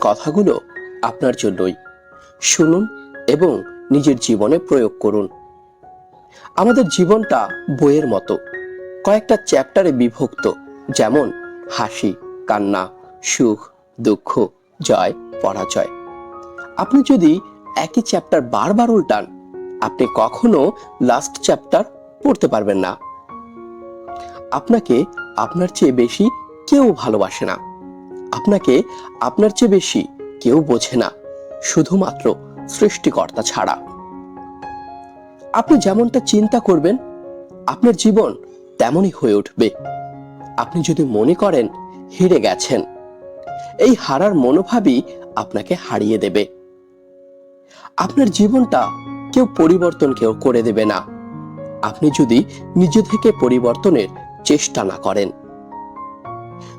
কথাগুলো আপনার জন্যই। শুনুন এবং নিজের জীবনে প্রয়োগ করুন। আমাদের জীবনটা বইয়ের মতো। কয়েকটা চ্যাপ্টারে বিভক্ত, যেমন হাসি, কান্না, সুখ, দুঃখ, জয়, পরাজয়। আপনি যদি একই চ্যাপ্টার বারবার উল্টান, আপনি কখনো লাস্ট চ্যাপ্টার পড়তে পারবেন না। আপনাকে আপনার চেয়ে বেশি কেউ ভালোবাসে না। আপনাকে আপনার চেয়ে বেশি কেউ বোঝে না, শুধুমাত্র সৃষ্টিকর্তা ছাড়া। আপনি যেমনটা চিন্তা করবেন, আপনার জীবন তেমনই হয়ে উঠবে। আপনি যদি মনে করেন, হেরে গেছেন, এই হারার মনোভাবই আপনাকে হারিয়ে দেবে। আপনার জীবনটা কেউ পরিবর্তন কেউ করে দেবে না। আপনি যদি নিজে থেকে পরিবর্তনের চেষ্টা না করেন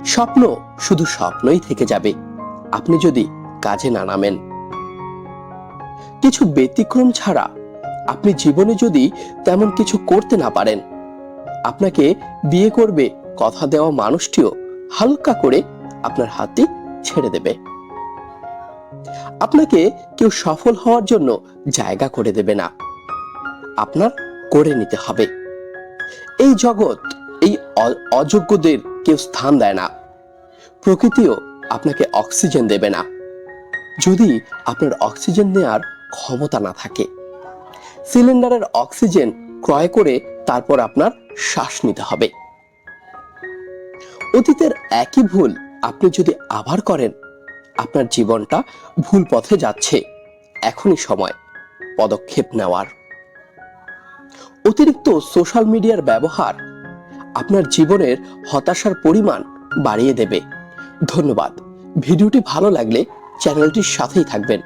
স্বপ্ন শুধু স্বপ্নই থেকে যাবে। আপনি যদি কাজে না নামেন। কিছু ব্যতিক্রম ছাড়া আপনি জীবনে যদি তেমন কিছু করতে না পারেন, আপনাকে বিয়ে করবে, কথা দেওয়া মানুষটিও হালকা করে আপনার হাতে ছেড়ে দেবে। আপনাকে কেউ সফল হওয়ার জন্য জায়গা করে দেবে না। আপনার করে নিতে হবে। এই জগৎ, এই অযোগ্যদের কেউ স্থান দেয় না। প্রকৃতিও আপনাকে অক্সিজেন দেবে না। যদি আপনার অক্সিজেন নেওয়ার ক্ষমতা না থাকে, সিলিন্ডারের অক্সিজেন ক্রয় করে তারপর আপনার শ্বাস নিতে হবে। অতীতের একই ভুল আপনি যদি আবার করেন, আপনার জীবনটা ভুল পথে যাচ্ছে। এখনই সময় পদক্ষেপ নেওয়ার। অতিরিক্ত সোশ্যাল মিডিয়ার ব্যবহার আপনার জীবনের হতাশার পরিমাণ বাড়িয়ে দেবে। ধন্যবাদ। ভিডিওটি ভালো লাগলে চ্যানেলটির সাথেই থাকবেন।